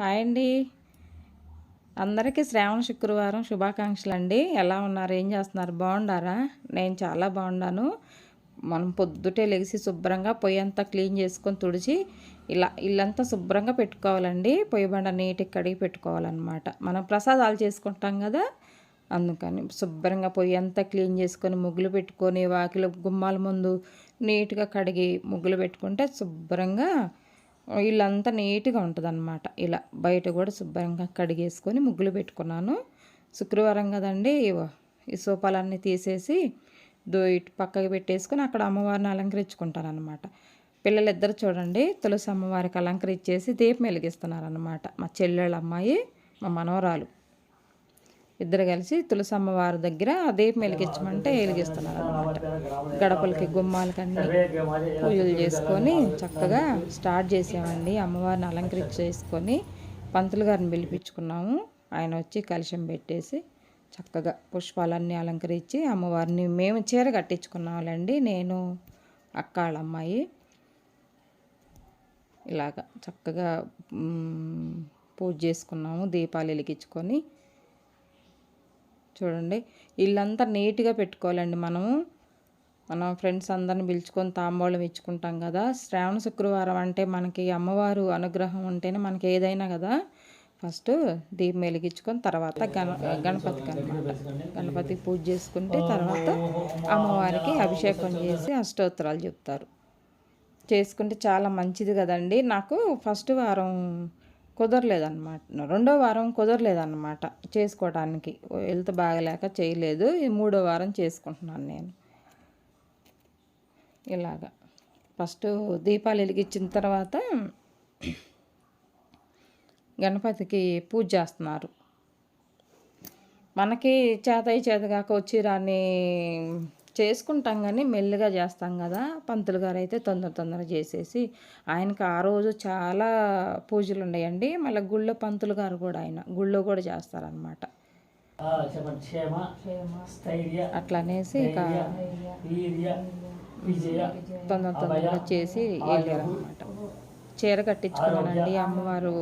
Hi అండి. అందరికీ శ్రావణ శుక్రవారం శుభాకాంక్షలు అండి ఎలా ఉన్నారు? ఏం చేస్తున్నారు? బాగున్నారా నేను చాలా బాగున్నాను. మనం పొద్దుటే లెగిసి శుభ్రంగా పొయ్యి అంతా క్లీన్ చేసుకొని తుడిచి ఇలా ఇల్లంతా శుభ్రంగా పెట్టుకోవాలండి. పొయ్యి బండ నీట్గా కడిగి పెట్టుకోవాలన్నమాట. మనం ప్రసాదాలు చేసుకుంటాం కదా? అందుకని శుభ్రంగా పొయ్యి అంతా క్లీన్ చేసుకొని ముగ్గులు పెట్టుకొని వాకిలు గుమ్మాల ముందు నీట్గా కడిగి ముగ్గులు పెట్టుకుంటే శుభ్రంగా ఇల్లంతా నీట్గా ఉంటుంది అనమాట ఇలా బయట కూడా శుభ్రంగా కడిగేసుకొని ముగ్గులు పెట్టుకున్నాను. శుక్రవారం కదండి ఈ సోపాలన్నీ తీసేసి దో ఇటు పక్కకి పెట్టేసుకొని అక్కడ అమ్మవారిని అలంకరించుకుంటాను అనమాట పిల్లలిద్దరు చూడండి తులసి అమ్మవారికి అలంకరించేసి దీపం వెలిగిస్తున్నారనమాట మా చెల్లెళ్ళ అమ్మాయి మా మనవరాలు. ఇద్దరు కలిసి తులసమ్మ వారి దగ్గర దీపం వెలిగించమంటే వెలిగిస్తున్నారు అనమాట గడపలకి గుమ్మాలకి అన్ని పూజలు చేసుకొని చక్కగా స్టార్ట్ చేసామండి. అమ్మవారిని అలంకరించేసుకొని పంతులు గారిని పిలిపించుకున్నాము. ఆయన వచ్చి కలశం పెట్టేసి చక్కగా పుష్పాలన్నీ అలంకరించి అమ్మవారిని మేము చీర కట్టించుకున్నామండి. నేను అక్క వాళ్ళ అమ్మాయి ఇలాగా చక్కగా పూజ చేసుకున్నాము. దీపాలు వెలిగించుకొని చూడండి. ఇల్లంతా నీట్గా పెట్టుకోవాలండి మనము. మనం ఫ్రెండ్స్ అందరిని పిలుచుకొని తాంబూలం ఇచ్చుకుంటాం కదా. శ్రావణ శుక్రవారం అంటే మనకి అమ్మవారు అనుగ్రహం ఉంటేనే మనకి ఏదైనా కదా. ఫస్ట్ దీపం వెలిగించుకొని తర్వాత గణ గణపతికి అనమాట గణపతికి పూజ చేసుకుంటే తర్వాత అమ్మవారికి అభిషేకం చేసి అష్టోత్తరాలు చెప్తారు. చేసుకుంటే చాలా మంచిది కదండి. నాకు ఫస్ట్ వారం కుదరలేదన్నమాట. రెండో వారం కుదరలేదన్నమాట చేసుకోవడానికి హెల్త్ బాగలేక చేయలేదు. ఈ మూడో వారం చేసుకుంటున్నాను నేను. ఇలాగా. ఫస్ట్ దీపాలు వెలిగించిన తర్వాత గణపతికి పూజ చేస్తున్నారు. మనకి చేతయి చేతగాక వచ్చి రాని చేసుకుంటాం కానీ మెల్లిగా చేస్తాం కదా. పంతులు గారు అయితే తొందర తొందర చేసేసి ఆయనకి ఆ రోజు చాలా పూజలు ఉన్నాయండి. మళ్ళీ గుళ్ళో పంతులు గారు కూడా ఆయన గుళ్ళో కూడా చేస్తారనమాట అట్లా అనేసి ఇక తొందర తొందరగా చేసి వెళ్ళారనమాట చీర కట్టించుకున్నానండి అమ్మవారు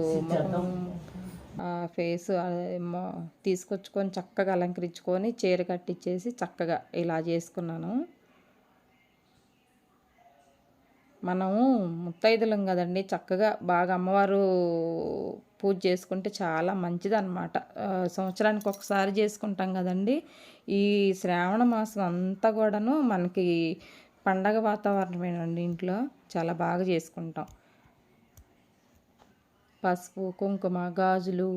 ఫేస్ అదేమో తీసుకొచ్చుకొని చక్కగా అలంకరించుకొని చీర కట్టించేసి చక్కగా ఇలా చేసుకున్నాను. మనము ముత్తైదులం కదండి చక్కగా బాగా అమ్మవారు పూజ చేసుకుంటే చాలా మంచిదన్నమాట. సంవత్సరానికి ఒకసారి చేసుకుంటాం కదండి. ఈ శ్రావణ మాసం అంతా కూడాను మనకి పండగ వాతావరణమేనండి ఇంట్లో. చాలా బాగా చేసుకుంటాం. పసుపు కుంకుమ గాజులు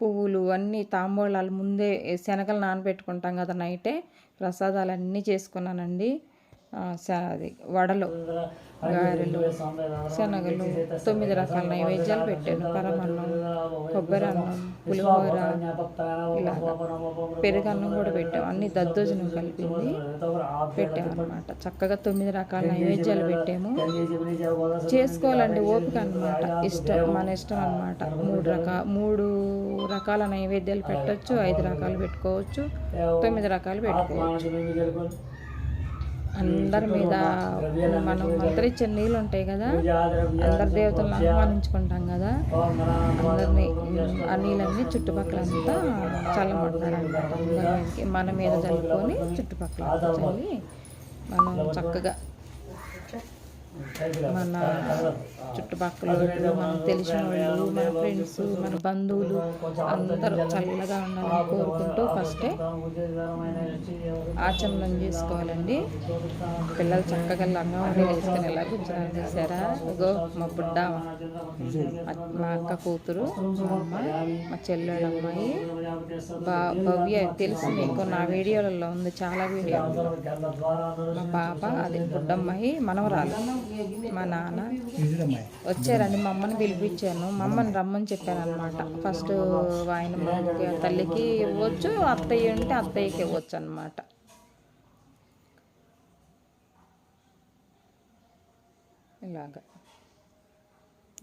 పువ్వులు అన్నీ తాంబూలాలు ముందే శనగలు నానబెట్టుకుంటాం కదా నైటే. ప్రసాదాలు అన్నీ చేసుకున్నానండి. అది వడలు గారెలు శనగలు తొమ్మిది రకాల నైవేద్యాలు పెట్టాను. పరమన్నం కొబ్బరి అన్నం పులిహోర ఇలా పెరుగన్నం కూడా పెట్టాం. అన్ని దద్దోజనం కలిపింది పెట్టామన్నమాట. చక్కగా తొమ్మిది రకాల నైవేద్యాలు పెట్టాము. చేసుకోవాలండి ఓపిక అనమాట ఇష్టం మన ఇష్టం అనమాట మూడు రకాల మూడు రకాల నైవేద్యాలు పెట్టొచ్చు ఐదు రకాలు పెట్టుకోవచ్చు తొమ్మిది రకాలు పెట్టుకోవచ్చు. అందరి మీద మనం మంత్రించిన నీళ్ళు ఉంటాయి కదా అందరి దేవతలను ఆహ్వానించుకుంటాం కదా అందరినీ ఆ నీళ్ళన్నీ చుట్టుపక్కల అంతా చల్లబడతారు అనమాట మన మీద చల్లుకొని చుట్టుపక్కల చల్లి మనం చక్కగా మన చుట్టుపక్కల వాళ్ళు, మనకు తెలిసిన వాళ్ళు మన ఫ్రెండ్స్ మన బంధువులు అందరూ చల్లగా ఉండాలని కోరుకుంటూ ఫస్టే ఆచమనం చేసుకోవాలండి. పిల్లలు చక్కగా లంగా ఉండి వేసుకుని ఎలా కూర్చున్నారు చేశారా? ఇగో మా బుడ్డ మా అక్క కూతురు మా అమ్మ మా చెల్లెళ్ళ అమ్మాయి. బా భవ్య తెలుసు మీకు నా వీడియోలలో ఉంది చాలా వీడియోలు. మా పాప అది బుడ్డమ్మాయి మనవరాలు. మా నాన్న వచ్చారండి మా అమ్మని పిలిపించాను. మా అమ్మని రమ్మని చెప్పాను అనమాట ఫస్ట్ ఆయన తల్లికి ఇవ్వచ్చు అత్తయ్య ఉంటే అత్తయ్యకి ఇవ్వచ్చు అనమాట ఇలాగా.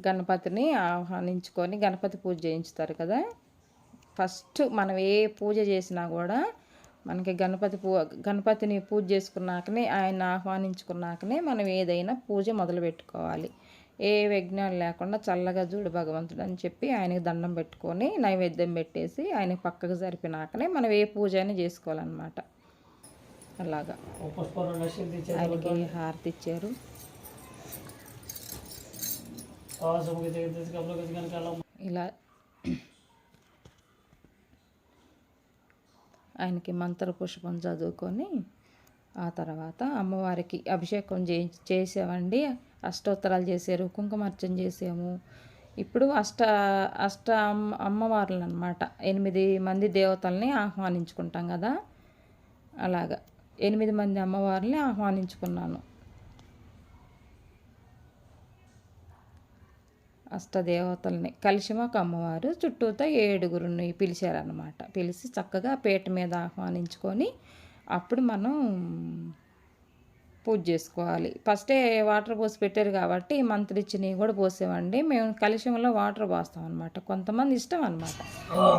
గణపతిని ఆహ్వానించుకొని గణపతి పూజ చేయించుతారు కదా. ఫస్ట్ మనం ఏ పూజ చేసినా కూడా మనకి గణపతి పూ గణపతిని పూజ చేసుకున్నాకనే ఆయన ఆహ్వానించుకున్నాకనే మనం ఏదైనా పూజ మొదలు పెట్టుకోవాలి ఏ విఘ్నాలు లేకుండా చల్లగా చూడు భగవంతుడు అని చెప్పి ఆయనకి దండం పెట్టుకొని నైవేద్యం పెట్టేసి ఆయన పక్కకు జరిపినాకనే మనం ఏ పూజ అయినా చేసుకోవాలన్నమాట. అలాగా. ఆయనకి హారతి ఇచ్చారు. ఇలా ఆయనకి మంత్ర పుష్పం చదువుకొని ఆ తర్వాత అమ్మవారికి అభిషేకం చే చేసామండి అష్టోత్తరాలు చేశారు కుంకుమార్చన చేసాము. ఇప్పుడు అష్ట అష్ట అమ్మ అమ్మవార్లు అనమాట ఎనిమిది మంది దేవతల్ని ఆహ్వానించుకుంటాం కదా. అలాగా. ఎనిమిది మంది అమ్మవారిని ఆహ్వానించుకున్నాను. అష్టదేవతల్ని. కలిసి మాకు అమ్మవారు చుట్టూతో ఏడుగురిని పిలిచారనమాట పిలిచి చక్కగా పీట మీద ఆహ్వానించుకొని అప్పుడు మనం పూజ చేసుకోవాలి. ఫస్టే వాటర్ పోసి పెట్టారు కాబట్టి మంత్రిచ్చినవి కూడా పోసేవండి. మేము కలుషంలో వాటర్ పోస్తాం అనమాట కొంతమంది ఇష్టం అనమాట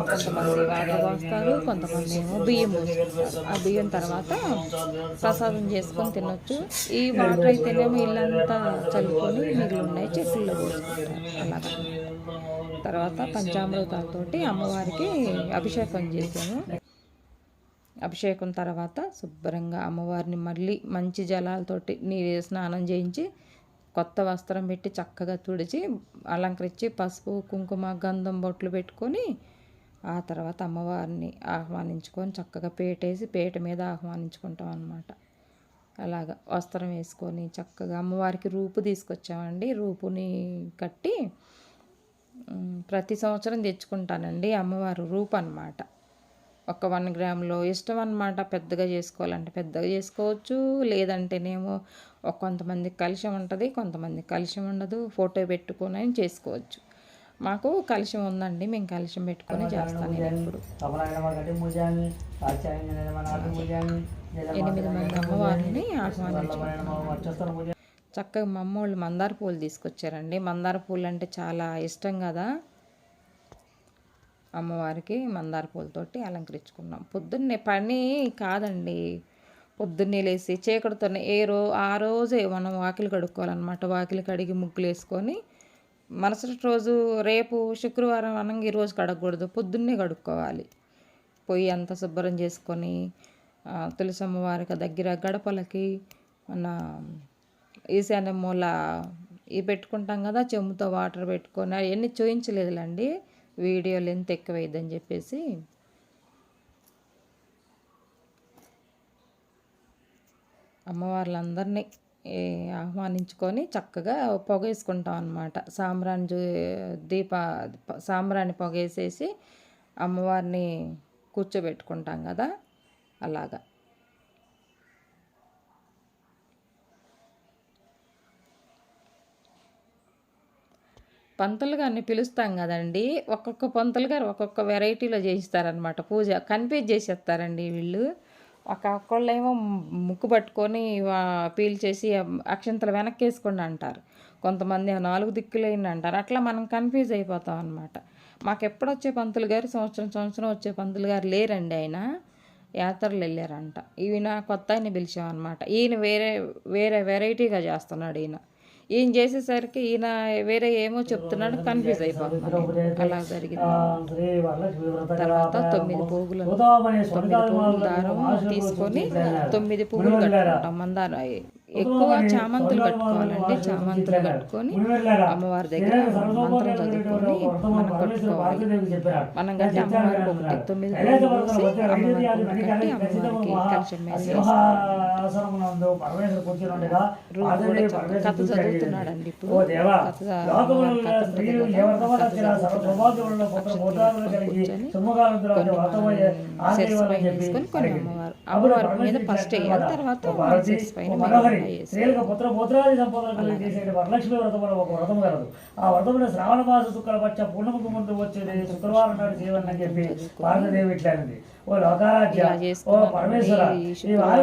కొంతమంది వాటర్ పోస్తారు కొంతమంది ఏమో బియ్యం పోస్తారు. ఆ బియ్యం తర్వాత ప్రసాదం చేసుకొని తినొచ్చు. ఈ వాటర్ అయితేనేమో ఇల్లంతా చల్లుకొని మిగిలి ఉన్నాయి చెట్లలో పోసుకుంటారు. అలాగా. తర్వాత పంచామృతాలతోటి అమ్మవారికి అభిషేకం చేసాము అభిషేకం తర్వాత శుభ్రంగా అమ్మవారిని మళ్ళీ మంచి జలాలతోటి నీరు స్నానం చేయించి కొత్త వస్త్రం పెట్టి చక్కగా తుడిచి అలంకరించి పసుపు కుంకుమ గంధం బొట్లు పెట్టుకొని ఆ తర్వాత అమ్మవారిని ఆహ్వానించుకొని చక్కగా పేటేసి పేట మీద ఆహ్వానించుకుంటాం అన్నమాట. అలాగా వస్త్రం వేసుకొని చక్కగా అమ్మవారికి రూపు తీసుకొచ్చామండి. రూపుని కట్టి ప్రతి సంవత్సరం తెచ్చుకుంటానండి అమ్మవారు రూపు అన్నమాట ఒక వన్ గ్రామ్లో ఇష్టం అన్నమాట పెద్దగా చేసుకోవాలంటే. పెద్దగా చేసుకోవచ్చు లేదంటేనేమో కొంతమంది కలుషం ఉంటుంది కొంతమంది కలిసి ఉండదు. ఫోటో పెట్టుకొని చేసుకోవచ్చు. మాకు కలిసి ఉందండి. మేము కలిసి పెట్టుకొని చేస్తాను ఇప్పుడు ఎనిమిది మంది అమ్మవారిని ఆహ్వానించుకుంటాం చక్కగా మా అమ్మోళ్ళు మందార పూలు తీసుకొచ్చారండి. మందార పూలు అంటే చాలా ఇష్టం కదా. అమ్మవారికి మందార పూలతోటి అలంకరించుకున్నాం. పొద్దున్నే పని కాదండి. పొద్దున్నే లేసి చీకటితోనే ఏ రో ఆ రోజే మనం వాకిలి కడుక్కోవాలన్నమాట. వాకిలి కడిగి ముగ్గులు వేసుకొని మరుసటి రోజు రేపు శుక్రవారం అనగా ఈరోజు కడగకూడదు. పొద్దున్నే కడుక్కోవాలి. పొయ్యి అంతా శుభ్రం చేసుకొని తులసి అమ్మవారికి దగ్గర గడపలకి మన ఈశాన్య మూల ఇవి పెట్టుకుంటాం కదా చెమ్ముతో వాటర్ పెట్టుకొని అవన్నీ చూయించలేదులండి. వీడియో లెంత్ ఎక్కువైందని చెప్పేసి అమ్మవార్లందరినీ ఆహ్వానించుకొని చక్కగా పొగేసుకుంటాం అన్నమాట. సాంబ్రాణి జూ- దీప సాంబ్రాణి పొగేసేసి అమ్మవారిని కూర్చోబెట్టుకుంటాం కదా అలాగా. పంతులు గారిని పిలుస్తాం కదండి. ఒక్కొక్క పంతులు గారు ఒక్కొక్క వెరైటీలో చేయిస్తారనమాట పూజ కన్ఫ్యూజ్ చేసేస్తారండి వీళ్ళు. ఒక్కొక్కళ్ళేమో ముక్కు పట్టుకొని పీల్చేసి అక్షంతలు వెనక్కి వేసుకోండి అంటారు. కొంతమంది ఆ నాలుగు దిక్కులేండి అంటారు. అట్లా మనం కన్ఫ్యూజ్ అయిపోతాం అనమాట మాకు ఎప్పుడు వచ్చే పంతులు గారు? సంవత్సరం సంవత్సరం వచ్చే పంతులు గారు లేరండి ఆయన. యాత్రలు వెళ్ళారంట. ఈయన కొత్త ఆయన పిలిచామన్నమాట. ఈయన వేరే వేరే వెరైటీగా చేస్తున్నాడు ఈయన. ఈయన చేసేసరికి ఈయన వేరే ఏమో చెప్తున్నాడు కన్ఫ్యూజ్ అయిపోతున్నాడు అలా జరిగింది. తర్వాత తొమ్మిది పోగులు తొమ్మిది పువ్వులు దారం తీసుకొని తొమ్మిది పువ్వులు కట్టుకుంటాం. మందారం ఎక్కువ చామంతులు కట్టుకోవాలండి. చామంతులు కట్టుకొని అమ్మవారి దగ్గర మంత్రం చదువుకొని మనం కట్టుకోవాలి. మనం కట్టి అమ్మవారికి ఒకటి తొమ్మిది పోసి అమ్మవారికి కట్టి అమ్మవారికి కలిసి కూర్చునుండగా రూపు కూడా కథ చదువుతున్నాడండి ఇప్పుడు. కథ కూర్చొని కొన్ని వ్రతమయ్యే అమ్మవారు అప్పుడు అమ్మవారి మీద ఫస్ట్ వేయాలి కదా, తర్వాత పైన వరలక్ష్మి ఒక వ్రతం కలదు ఆ శ్రావణ మాస పూర్ణముకు ముందు వచ్చేది శుక్రవారం నాడు చేయమని అని చెప్పి పార్వదేవి ఇట్లా ఓ లోకారాధ్య ఇలా ఓ. పరమేశ్వర ఈ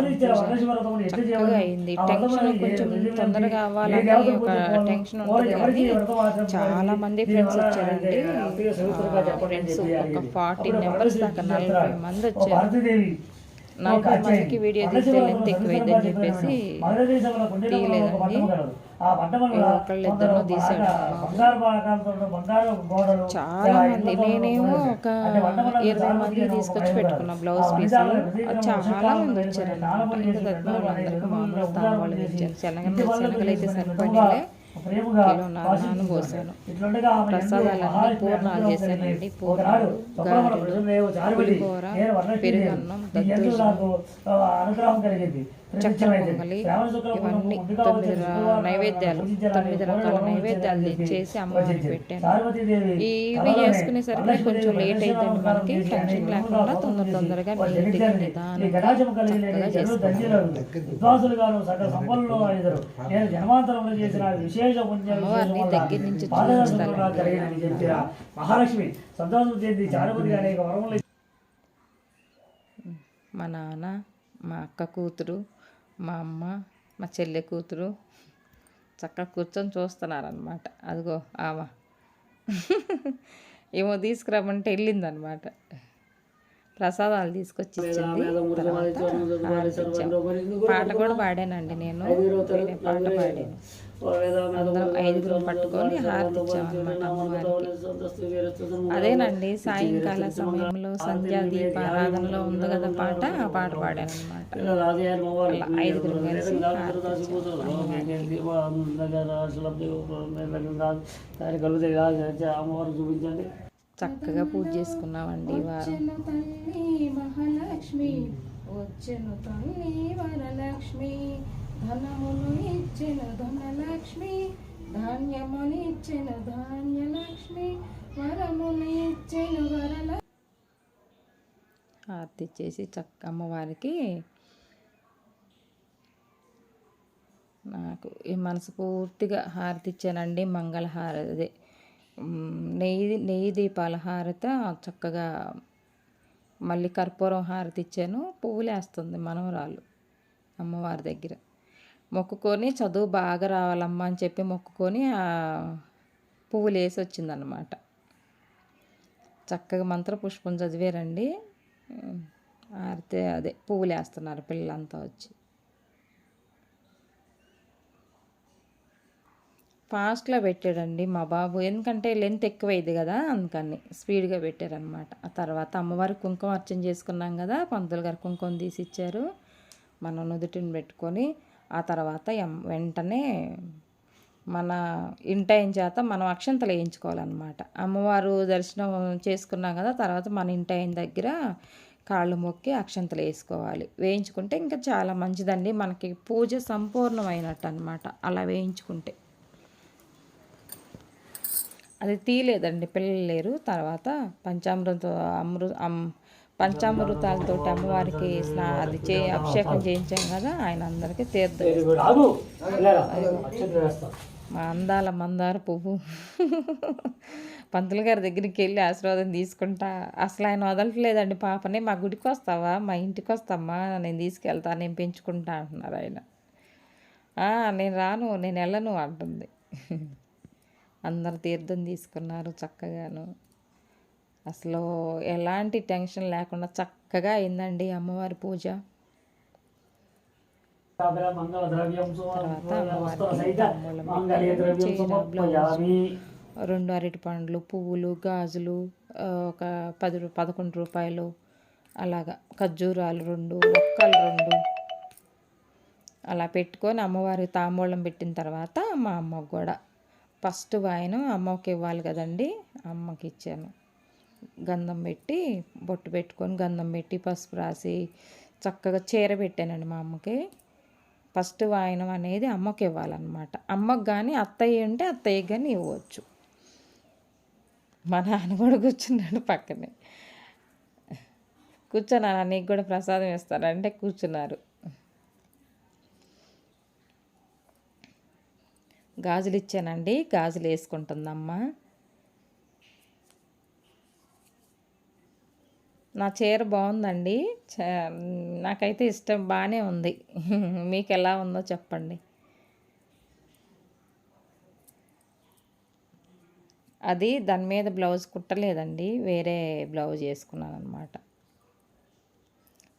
ఇచ్చిన వరలక్ష్మి ఎట్లు ఏ- కొంచెం తొందరగా అవ్వాలని ఒక టెన్షన్ ఉంటుంది? చాలా మంది ఫ్రెండ్స్ వచ్చారండి. ఫ్రెండ్స్ ఒక. ఫార్టీ మెంబర్స్ దాకా నలభై. మంది వచ్చారు. నలభై మందికి వీడియో తీస్తే లెంత్ ఎక్కువైందని చెప్పేసి తీయలేదండి. ఆ మంటపంలో ఒకళ్ళు కొందరు ఇద్దరినో తీసాడు చాలా మంది. నేనేమో. ఒక ఇరవై మంది తీసుకొచ్చి పెట్టుకున్న. బ్లౌజ్ పీసులు వనితాలు చాలా మంది వచ్చారు స్నానం ఇంకా తగ్గిన వాళ్ళందరికీ మామూలు తాంబూలం చేసి ఇచ్చాను శనగలు అయితే సరిపడలే నాన్న పోసాను ప్రసాదాలన్నీ పూర్ణాలు చేశానండి. పూర్ణాలు, గారెలు, పులిహోర, పెరుగన్నం, అనుగ్రహం కలిగింది. ప్రత్యక్షమైంది. పొంగలి, ఇవన్నీ తొమ్మిది నైవేద్యాలు, తొమ్మిది రకాల నైవేద్యాలు తెచ్చేసి అమ్మవారికి. పెట్టాను. ఇవి చేసుకునేసరికి కొంచెం లేట్ నమస్కారం మనకి. చేసి టెన్షన్ లేకుండా తొందర చేసి తొందరగా నీట్గా నిదానంగా చక్కగా అమ్మవారిని దగ్గర నుంచి మహాలక్ష్మి సంతోషం చెంది అనేక వరములు మా నాన్న మా అక్క కూతురు మా అమ్మ మా చెల్లె కూతురు చక్కగా కూర్చొని చూస్తున్నారనమాట అదిగో ఆమె ఏమో తీసుకురామంటే వెళ్ళిందనమాట ప్రసాదాలు తీసుకొచ్చి. పాట కూడా పాడానండి నేను. పాట పాడాను. అందరం ఐదుగురం పట్టుకొని హారతి ఇచ్చామన్నమాట అమ్మవారికి. అదేనండి సాయంకాల సమయంలో సంధ్యా దీపారాధనలో ఉంది కదా పాట ఆ పాట పాడాను అనమాట ఐదుగురు కలిసి హారతి అమ్మవారు చూపించండి. చక్కగా పూజ చేసుకున్నామండి వారం. మహాలక్ష్మి వచ్చెను తల్లి వరలక్ష్మి. ధనమును ఇచ్చిన ధనలక్ష్మి ధాన్యమును ఇచ్చిన ధాన్యలక్ష్మి వరమును ఇచ్చెను వరల హారతి ఇచ్చేసి చక్క అమ్మవారికి నాకు ఈ మనస్ఫూర్తిగా హారతి ఇచ్చానండి మంగళ హారతి నెయ్యి నెయ్యి దీపాల హారత చక్కగా మళ్ళీ కర్పూరం హారతి ఇచ్చాను పువ్వులేస్తుంది మనవరాలు అమ్మవారి దగ్గర. మొక్కుకొని చదువు బాగా రావాలమ్మా అని చెప్పి మొక్కుకొని ఆ పువ్వులు వేసి వచ్చిందనమాట చక్కగా మంత్ర పుష్పం చదివేరండి. ఆరితే అదే పువ్వులు వేస్తున్నారు పిల్లలంతా వచ్చి. ఫాస్ట్లో పెట్టాడండి మా బాబు. ఎందుకంటే లెంత్ ఎక్కువైంది కదా అందుకని స్పీడ్గా పెట్టారనమాట ఆ తర్వాత అమ్మవారి కుంకుమ అర్చన చేసుకున్నాం కదా పంతులు గారు కుంకుమ తీసి ఇచ్చారు. మనం నుదుటిని పెట్టుకొని ఆ తర్వాత వెంటనే మన ఇంటైన చేత మనం అక్షంతలు వేయించుకోవాలన్నమాట. అమ్మవారు దర్శనం చేసుకున్నాం కదా తర్వాత మన ఇంటైన దగ్గర కాళ్ళు మొక్కి అక్షంతలు వేసుకోవాలి. వేయించుకుంటే ఇంకా చాలా మంచిదండి. మనకి పూజ సంపూర్ణమైనట్టు అనమాట అలా వేయించుకుంటే. అది తీయలేదండి. పిల్లలు లేరు. తర్వాత పంచామృత అమృ అమ్ పంచామృతాలతో అమ్మవారికి స్నా అది చే అభిషేకం చేయించాం కదా ఆయన అందరికీ తీర్థం మా అందాల మందార పువ్వు. పంతులు గారి దగ్గరికి వెళ్ళి ఆశీర్వాదం తీసుకుంటా. అసలు ఆయన వదలట్లేదండి. పాపని మా గుడికి వస్తావా? మా ఇంటికి వస్తామ్మా? నేను తీసుకెళ్తా నేను పెంచుకుంటా అంటున్నారు ఆయన. "ఆ, నేను రాను నేను వెళ్ళను అంటుంది. అందరు తీర్థం తీసుకున్నారు చక్కగాను. అసలు ఎలాంటి టెన్షన్ లేకుండా చక్కగా అయిందండి అమ్మవారి పూజ. రెండు అరటి పండ్లు పువ్వులు గాజులు ఒక పది పదకొండు రూపాయలు అలాగా ఖర్జూరాలు రెండు ఒక్కలు రెండు. అలా పెట్టుకొని అమ్మవారికి తాంబూలం పెట్టిన తర్వాత మా అమ్మకు కూడా. ఫస్ట్ వాయనం అమ్మకి ఇవ్వాలి కదండి అమ్మకి ఇచ్చాను. గంధం పెట్టి బొట్టు పెట్టుకొని గంధం పెట్టి పసుపు రాసి చక్కగా చీర పెట్టానండి మా అమ్మకి. ఫస్ట్ వాయనం అనేది అమ్మకి ఇవ్వాలన్నమాట. అమ్మకి కానీ అత్తయ్య ఉంటే అత్తయ్యకి కానీ ఇవ్వచ్చు. మా నాన్న కూడా కూర్చున్నాడు పక్కనే. కూర్చున్నాను నీకు కూడా ప్రసాదం ఇస్తానంటే కూర్చున్నారు. గాజులు ఇచ్చానండి. గాజులు వేసుకుంటుందమ్మా. నా చీర బాగుందండి. చ- నాకైతే ఇష్టం బాగానే ఉంది. మీకు ఎలా ఉందో చెప్పండి. అది దాని మీద బ్లౌజ్ కుట్టలేదండి. వేరే బ్లౌజ్ వేసుకున్నాను అనమాట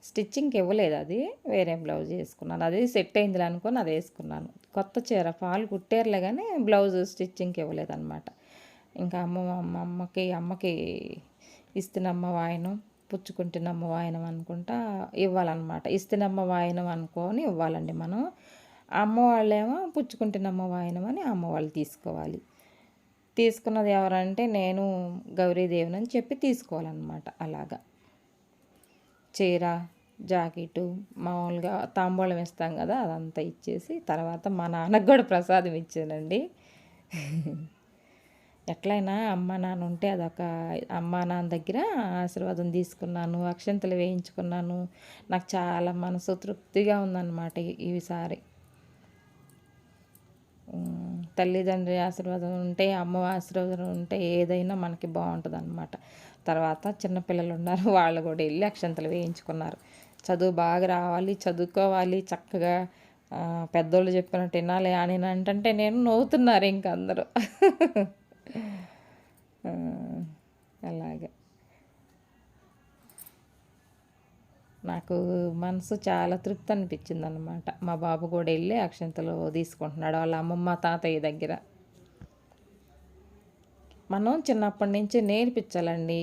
స్టిచ్చింగ్కి ఇవ్వలేదు అది. వేరే బ్లౌజ్ వేసుకున్నాను అది సెట్ అయిందిలే అనుకొని అది వేసుకున్నాను. కొత్త చీర ఫాల్ కుట్టేర్లే కానీ బ్లౌజ్ స్టిచ్చింగ్కి ఇవ్వలేదు అనమాట ఇంకా అమ్మ అమ్మ అమ్మకి అమ్మకి ఇస్తున్నమ్మ వాయనం. పుచ్చుకుంటున్నమ్మ వాయనం అనుకుంటా ఇవ్వాలన్నమాట. ఇస్తున్నమ్మ వాయనం అనుకొని ఇవ్వాలండి మనం. అమ్మ వాళ్ళేమో పుచ్చుకుంటున్నమ్మ వాయనం అని అమ్మ వాళ్ళు తీసుకోవాలి. తీసుకున్నది ఎవరంటే నేను గౌరీదేవిని అని చెప్పి తీసుకోవాలన్నమాట అలాగా. చీర జాకెటు మామూలుగా తాంబూలం ఇస్తాం కదా అదంతా ఇచ్చేసి తర్వాత మా నాన్నకు కూడా ప్రసాదం ఇచ్చానండి. ఎట్లయినా అమ్మ నాన్న ఉంటే అదొక అమ్మ నాన్న దగ్గర ఆశీర్వాదం తీసుకున్నాను అక్షంతలు వేయించుకున్నాను. నాకు చాలా మనసు తృప్తిగా ఉందన్నమాట ఈసారి తల్లిదండ్రి ఆశీర్వాదం ఉంటే అమ్మ ఆశీర్వాదం ఉంటే ఏదైనా మనకి బాగుంటుంది అనమాట తర్వాత చిన్నపిల్లలు ఉన్నారు వాళ్ళు కూడా వెళ్ళి అక్షంతలు వేయించుకున్నారు. చదువు బాగా రావాలి చదువుకోవాలి చక్కగా పెద్దోళ్ళు చెప్పినట్టు వినాలి అని అంటే నేను నవ్వుతున్నారు ఇంక అందరూ. అలాగే. నాకు మనసు చాలా తృప్తి అనిపించింది అనమాట మా బాబు కూడా వెళ్ళి అక్షంతలు తీసుకుంటున్నాడు. వాళ్ళ అమ్మమ్మ తాతయ్య దగ్గర. మనం చిన్నప్పటి నుంచి నేర్పించాలండి.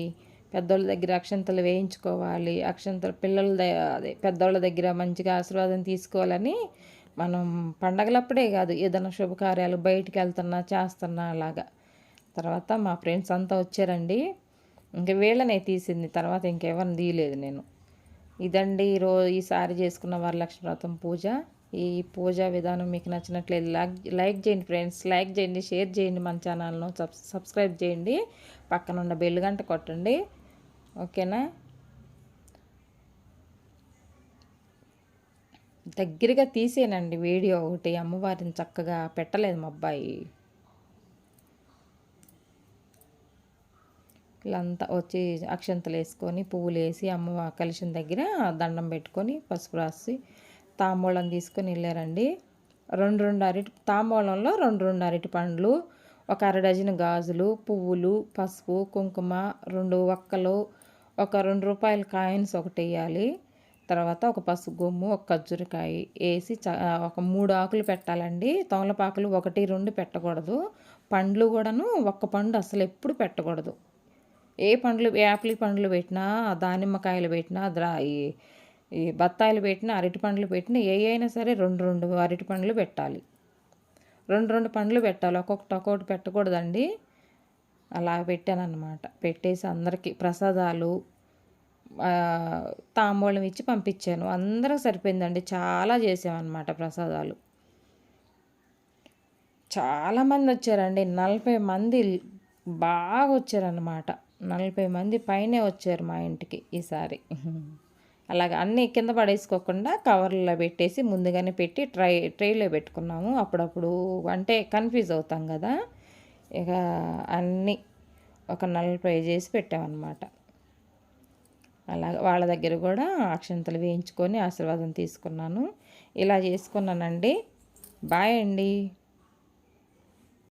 పెద్దోళ్ళ దగ్గర అక్షంతలు వేయించుకోవాలి. అక్షంతలు పిల్లల అదే పెద్దోళ్ళ దగ్గర మంచిగా ఆశీర్వాదం తీసుకోవాలని మనం పండగలప్పుడే కాదు ఏదైనా శుభకార్యాలు బయటికి వెళ్తున్నా చేస్తున్నా అలాగా. తర్వాత మా ఫ్రెండ్స్ అంతా వచ్చారండి. ఇంక వీళ్ళనే తీసింది. తర్వాత ఇంకెవరిని తీయలేదు నేను. ఇదండి ఈరోజు ఈసారి చేసుకున్న వరలక్ష్మి వ్రతం పూజ. ఈ పూజా విధానం మీకు నచ్చినట్లయితే లైక్ లైక్ చేయండి ఫ్రెండ్స్. లైక్ చేయండి షేర్ చేయండి మన ఛానల్ను. సబ్ సబ్స్క్రైబ్ చేయండి. పక్కన ఉన్న బెల్ గంట కొట్టండి. ఓకేనా? దగ్గరగా తీసేనండి వీడియో ఒకటి. అమ్మవారిని చక్కగా పెట్టలేదు మా అబ్బాయి. వీళ్ళంతా వచ్చి అక్షంతలు వేసుకొని పువ్వులు వేసి అమ్మ కలిసిన దగ్గర దండం పెట్టుకొని పసుపు రాసి తాంబూలం తీసుకొని వెళ్ళారండి. రెండు రెండు అరటి తాంబూలంలో రెండు రెండు అరటి పండ్లు ఒక అర డజన్ గాజులు పువ్వులు పసుపు కుంకుమ రెండు ఒక్కలు ఒక రెండు రూపాయల కాయిన్స్ ఒకటి వేయాలి. తర్వాత ఒక పసుపు గొమ్ము ఒక ఖర్జూరకాయ వేసి చ ఒక మూడు ఆకులు పెట్టాలండి. తమలపాకులు ఒకటి రెండు పెట్టకూడదు. పండ్లు కూడాను ఒక్క పండు అసలు ఎప్పుడు పెట్టకూడదు. ఏ పండ్లు యాపిల్ పండ్లు పెట్టినా దానిమ్మకాయలు పెట్టినా ద్రా ఈ ఈ బత్తాయిలు పెట్టినా అరటి పండ్లు పెట్టినా ఏ అయినా సరే రెండు రెండు అరటి పండ్లు పెట్టాలి. రెండు రెండు పండ్లు పెట్టాలి. ఒక్కొక్కటి ఒక్కొక్కటి పెట్టకూడదండి. అలా పెట్టాను పెట్టేసి అందరికీ ప్రసాదాలు తాంబూలం ఇచ్చి పంపించాను. అందరికి సరిపోయిందండి. చాలా చేసామన్నమాట ప్రసాదాలు. చాలామంది వచ్చారండి. నలభై మంది బాగా వచ్చారన్నమాట. నలభై మంది పైనే వచ్చారు మా ఇంటికి ఈసారి. అలాగ అన్నీ కింద పడేసుకోకుండా కవర్లో పెట్టేసి ముందుగానే పెట్టి ట్రై ట్రైలో పెట్టుకున్నాము. అప్పుడప్పుడు అంటే కన్ఫ్యూజ్ అవుతాం కదా. ఇక అన్నీ ఒక నలభై చేసి పెట్టామన్నమాట. అలా వాళ్ళ దగ్గర కూడా అక్షంతలు వేయించుకొని ఆశీర్వాదం తీసుకున్నాను. ఇలా చేసుకున్నానండి. బాయ్ అండి.